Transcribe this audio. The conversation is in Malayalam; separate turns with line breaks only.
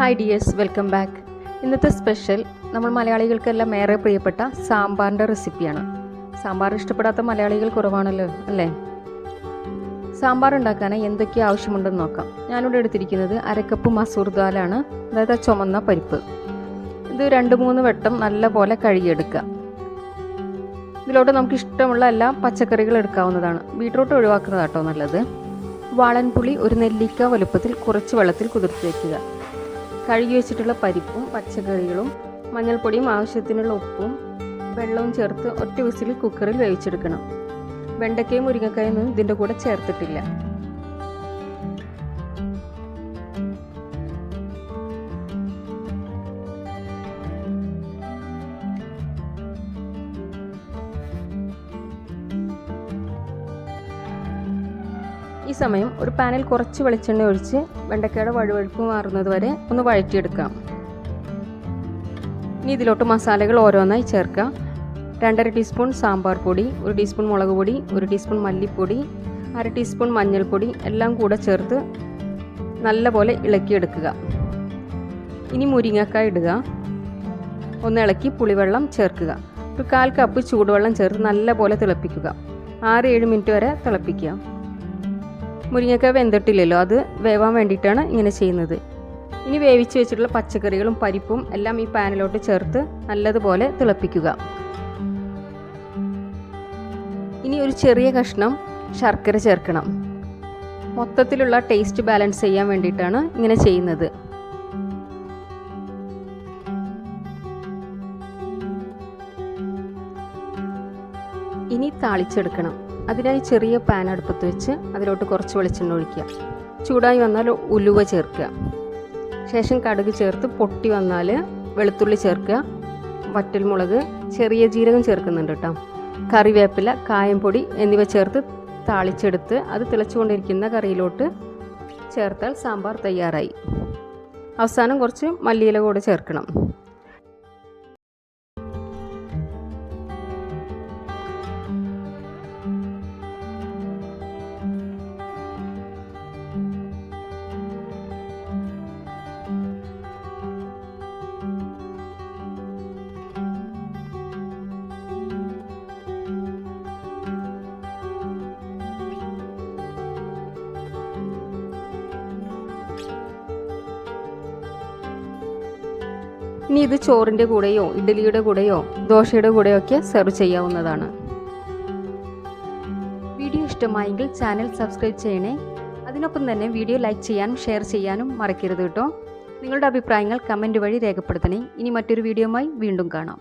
ഹായ് ഡിയേഴ്സ് വെൽക്കം ബാക്ക് ഇന്നത്തെ സ്പെഷ്യൽ നമ്മൾ മലയാളികൾക്കെല്ലാം ഏറെ പ്രിയപ്പെട്ട സാമ്പാറിന്റെ റെസിപ്പിയാണ് സാമ്പാർ ഇഷ്ടപ്പെടാത്ത മലയാളികൾ കുറവാണല്ലോ അല്ലേ? സാമ്പാർ ഉണ്ടാക്കാനായി എന്തൊക്കെ ആവശ്യമുണ്ടെന്ന് നോക്കാം. ഞാനിവിടെ എടുത്തിരിക്കുന്നത് അരക്കപ്പ് മസൂർ ദാലാണ് അതായത് ചുമന്ന പരിപ്പ്. ഇത് രണ്ട് മൂന്ന് വട്ടം നല്ല പോലെ കഴുകിയെടുക്കുക. ഇതിലോട്ട് നമുക്ക് ഇഷ്ടമുള്ള എല്ലാ പച്ചക്കറികൾ എടുക്കാവുന്നതാണ്. ബീട്രൂട്ട് ഒഴിവാക്കുന്നതാട്ടോ നല്ലത്. വാളൻപുളി ഒരു നെല്ലിക്ക വലുപ്പത്തിൽ കുറച്ച് വെള്ളത്തിൽ കുതിർത്ത് വയ്ക്കുക കഴുകി വെച്ചിട്ടുള്ള പരിപ്പും പച്ചക്കറികളും മഞ്ഞൾപ്പൊടിയും ആവശ്യത്തിനുള്ള ഉപ്പും വെള്ളവും ചേർത്ത് ഒറ്റ വിസിൽ കുക്കറിൽ വേവിച്ചെടുക്കണം. വെണ്ടക്കയും മുരിങ്ങക്കായും ഒന്നും ഇതിന്റെ കൂടെ ചേർത്തിട്ടില്ല. ഈ സമയം ഒരു പാനിൽ കുറച്ച് വെളിച്ചെണ്ണ ഒഴിച്ച് വെണ്ടക്കയുടെ വഴുവഴുപ്പ് മാറുന്നത് വരെ ഒന്ന് വഴറ്റിയെടുക്കാം. ഇനി ഇതിലോട്ട് മസാലകൾ ഓരോന്നായി ചേർക്കാം. രണ്ടര ടീസ്പൂൺ സാമ്പാർ പൊടി ഒരു ടീസ്പൂൺ മുളക് പൊടി ഒരു ടീസ്പൂൺ മല്ലിപ്പൊടി അര ടീസ്പൂൺ മഞ്ഞൾപ്പൊടി എല്ലാം കൂടെ ചേർത്ത് നല്ലപോലെ ഇളക്കിയെടുക്കുക. ഇനി മുരിങ്ങക്കായ ഇടുക. ഒന്ന് ഇളക്കി പുളിവെള്ളം ചേർക്കുക. ഒരു കാൽ കപ്പ് ചൂടുവെള്ളം ചേർത്ത് നല്ലപോലെ തിളപ്പിക്കുക. ആറ് ഏഴ് മിനിറ്റ് വരെ തിളപ്പിക്കുക. മുരിങ്ങക്കായ വെന്തിട്ടില്ലല്ലോ. അത് വേവാൻ വേണ്ടിയിട്ടാണ് ഇങ്ങനെ ചെയ്യുന്നത്. ഇനി വേവിച്ച് വെച്ചിട്ടുള്ള പച്ചക്കറികളും പരിപ്പും എല്ലാം ഈ പാനിലോട്ട് ചേർത്ത് നല്ലതുപോലെ തിളപ്പിക്കുക. ഇനി ഒരു ചെറിയ കഷ്ണം ശർക്കര ചേർക്കണം. മൊത്തത്തിലുള്ള ടേസ്റ്റ് ബാലൻസ് ചെയ്യാൻ വേണ്ടിയിട്ടാണ് ഇങ്ങനെ ചെയ്യുന്നത്. ഇനി താളിച്ചെടുക്കണം. അതിനായി ചെറിയ പാൻ അടുപ്പത്ത് വെച്ച് അതിലോട്ട് കുറച്ച് വെളിച്ചെണ്ണ ഒഴിക്കുക. ചൂടായി വന്നാൽ ഉലുവ ചേർക്കുക. ശേഷം കടുക് ചേർത്ത് പൊട്ടി വന്നാൽ വെളുത്തുള്ളി ചേർക്കുക. വറ്റൽമുളക് ചെറിയ ജീരകം ചേർക്കുന്നുണ്ട് കേട്ടോ. കറിവേപ്പില കായംപൊടി എന്നിവ ചേർത്ത് താളിച്ചെടുത്ത് അത് തിളച്ചുകൊണ്ടിരിക്കുന്ന കറിയിലോട്ട് ചേർത്താൽ സാമ്പാർ തയ്യാറായി. അവസാനം കുറച്ച് മല്ലിയില കൂടെ ചേർക്കണം. ഇനി ഇത് ചോറിന്റെ കൂടെയോ ഇഡ്ഡലിയുടെ കൂടെയോ ദോശയുടെ കൂടെയോ ഒക്കെ സെർവ് ചെയ്യാവുന്നതാണ്. വീഡിയോ ഇഷ്ടമായെങ്കിൽ ചാനൽ സബ്സ്ക്രൈബ് ചെയ്യണേ. അതിനൊപ്പം തന്നെ വീഡിയോ ലൈക്ക് ചെയ്യാനും ഷെയർ ചെയ്യാനും മറക്കരുത് കേട്ടോ. നിങ്ങളുടെ അഭിപ്രായങ്ങൾ കമന്റ് വഴി രേഖപ്പെടുത്തണേ. ഇനി മറ്റൊരു വീഡിയോയുമായി വീണ്ടും കാണാം.